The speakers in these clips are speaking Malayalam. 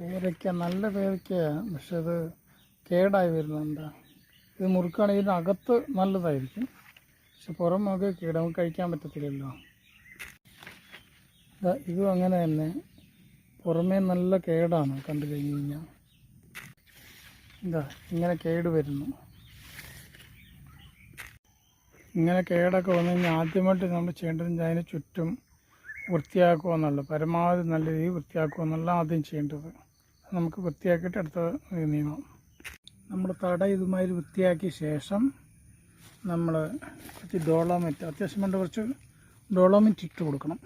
പേരയ്ക്ക നല്ല പേരയ്ക്കയാണ് പക്ഷെ അത് കേടായി വരുന്നുണ്ട് ഇത് മുറുക്കുകയാണെങ്കിൽ അകത്ത് നല്ലതായിരിക്കും. പക്ഷെ പുറം കേട് നമുക്ക് കഴിക്കാൻ പറ്റത്തില്ലല്ലോ. ഇതും അങ്ങനെ തന്നെ. പുറമേ നല്ല കേടാണ് കണ്ടു കഴിഞ്ഞു കഴിഞ്ഞാൽ. എന്താ ഇങ്ങനെ കേട് വരുന്നു. ഇങ്ങനെ കേടൊക്കെ വന്നു കഴിഞ്ഞാൽ ആദ്യമായിട്ട് നമ്മൾ ചെയ്യേണ്ടത് അതിന് ചുറ്റും വൃത്തിയാക്കുക എന്നുള്ളത് പരമാവധി നല്ല രീതിയിൽ വൃത്തിയാക്കുക എന്നുള്ള ആദ്യം ചെയ്യേണ്ടത്. നമുക്ക് വൃത്തിയാക്കിയിട്ട് അടുത്ത നീങ്ങാം നമ്മൾ തട ഇതുമാതിരി വൃത്തിയാക്കിയ ശേഷം നമ്മൾ കുറച്ച് ഡോളോമെറ്റ് അത്യാവശ്യം വേണ്ട കുറച്ച് ഡോളോമെറ്റ് ഇട്ട് കൊടുക്കണം.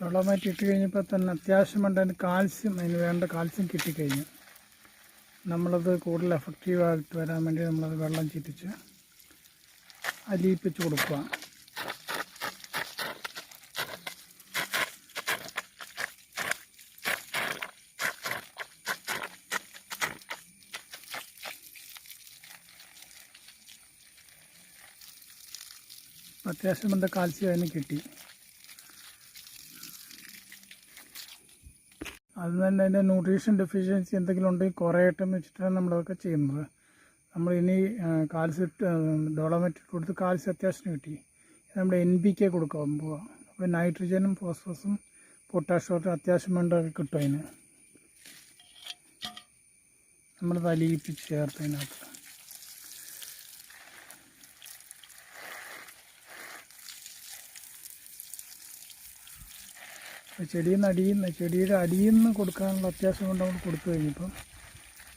ഡോളോമെറ്റ് ഇട്ട് കഴിഞ്ഞപ്പോൾ തന്നെ അത്യാവശ്യം വേണ്ട അതിന് കാൽസ്യം അതിന് വേണ്ട കാൽസ്യം കിട്ടിക്കഴിഞ്ഞു. നമ്മളത് കൂടുതൽ എഫക്റ്റീവായിട്ട് വരാൻ വേണ്ടി നമ്മളത് വെള്ളം ചീറ്റിച്ച് അലിയിപ്പിച്ച് കൊടുക്കുക. അത്യാവശ്യം എന്താ കാൽസ്യം അതിന് കിട്ടി. അത് തന്നെ അതിന്റെ ന്യൂട്രീഷൻ ഡെഫിഷ്യൻസി എന്തെങ്കിലും ഉണ്ടെങ്കിൽ കുറേ ഐറ്റം വെച്ചിട്ടാണ് നമ്മളതൊക്കെ ചെയ്യുന്നത്. നമ്മൾ ഇനി കാൽസ്യം ഡോളമെറ്റ് കൊടുത്ത് കാൽസ്യം അത്യാവശ്യം കിട്ടി. നമ്മൾ എൻ പി കെ കൊടുക്കാൻ പോവാം. അപ്പോൾ നൈട്രജനും ഫോസ്ഫറസും പൊട്ടാഷ്യം അത്യാവശ്യം വേണ്ടതൊക്കെ കിട്ടും അതിന്. നമ്മൾ വലിയിപ്പിച്ച് ചേർത്തതിനകത്ത് ചെടിയിൽ നിന്ന് അടിയിൽ നിന്ന് ചെടിയുടെ അടിയിൽ നിന്ന് കൊടുക്കാനുള്ള അത്യാവശ്യം കൊണ്ട് നമ്മൾ കൊടുത്തു കഴിഞ്ഞപ്പം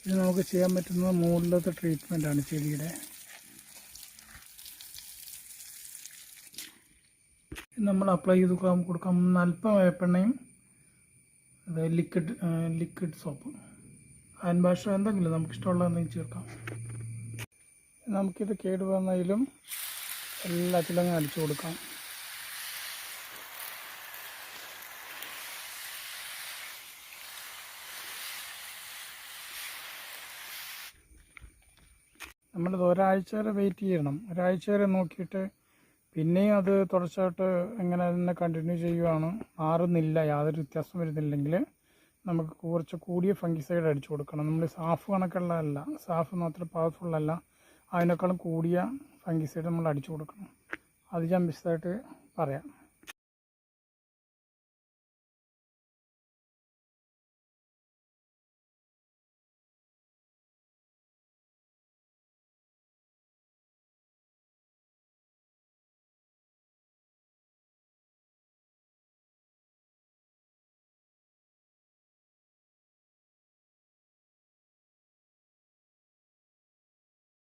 ഇത് നമുക്ക് ചെയ്യാൻ പറ്റുന്നത് മുകളിലത്തെ ട്രീറ്റ്മെന്റാണ് ചെടിയുടെ. നമ്മൾ അപ്ലൈ ചെയ്ത് കൊടുക്കാം അല്പം വേപ്പെണ്ണയും അത് ലിക്വിഡ് ലിക്വിഡ് സോപ്പ് ഹാൻഡ് വാഷോ എന്തെങ്കിലും നമുക്ക് ഇഷ്ടമുള്ള എന്തെങ്കിലും ചേർക്കാം. നമുക്കിത് കേടുവന്നതിലും എല്ലാത്തിലും അടിച്ചു കൊടുക്കാം. നമ്മളിത് ഒരാഴ്ച വരെ വെയിറ്റ് ചെയ്യണം. ഒരാഴ്ച വരെ നോക്കിയിട്ട് പിന്നെയും അത് തുടർച്ചയായിട്ട് എങ്ങനെ തന്നെ കണ്ടിന്യൂ ചെയ്യുവാണ്. മാറുന്നില്ല യാതൊരു വ്യത്യാസം വരുന്നില്ലെങ്കിൽ നമുക്ക് കുറച്ച് കൂടിയ ഫംഗിസൈഡ് അടിച്ചു കൊടുക്കണം. നമ്മൾ സാഫ് കണക്കുള്ളതല്ല. സാഫ് മാത്രം പവർഫുൾ അല്ല. അതിനേക്കാളും കൂടിയ ഫംഗിസൈഡ് നമ്മൾ അടിച്ചു കൊടുക്കണം. അത് ഞാൻ വിശദമായിട്ട് പറയാം.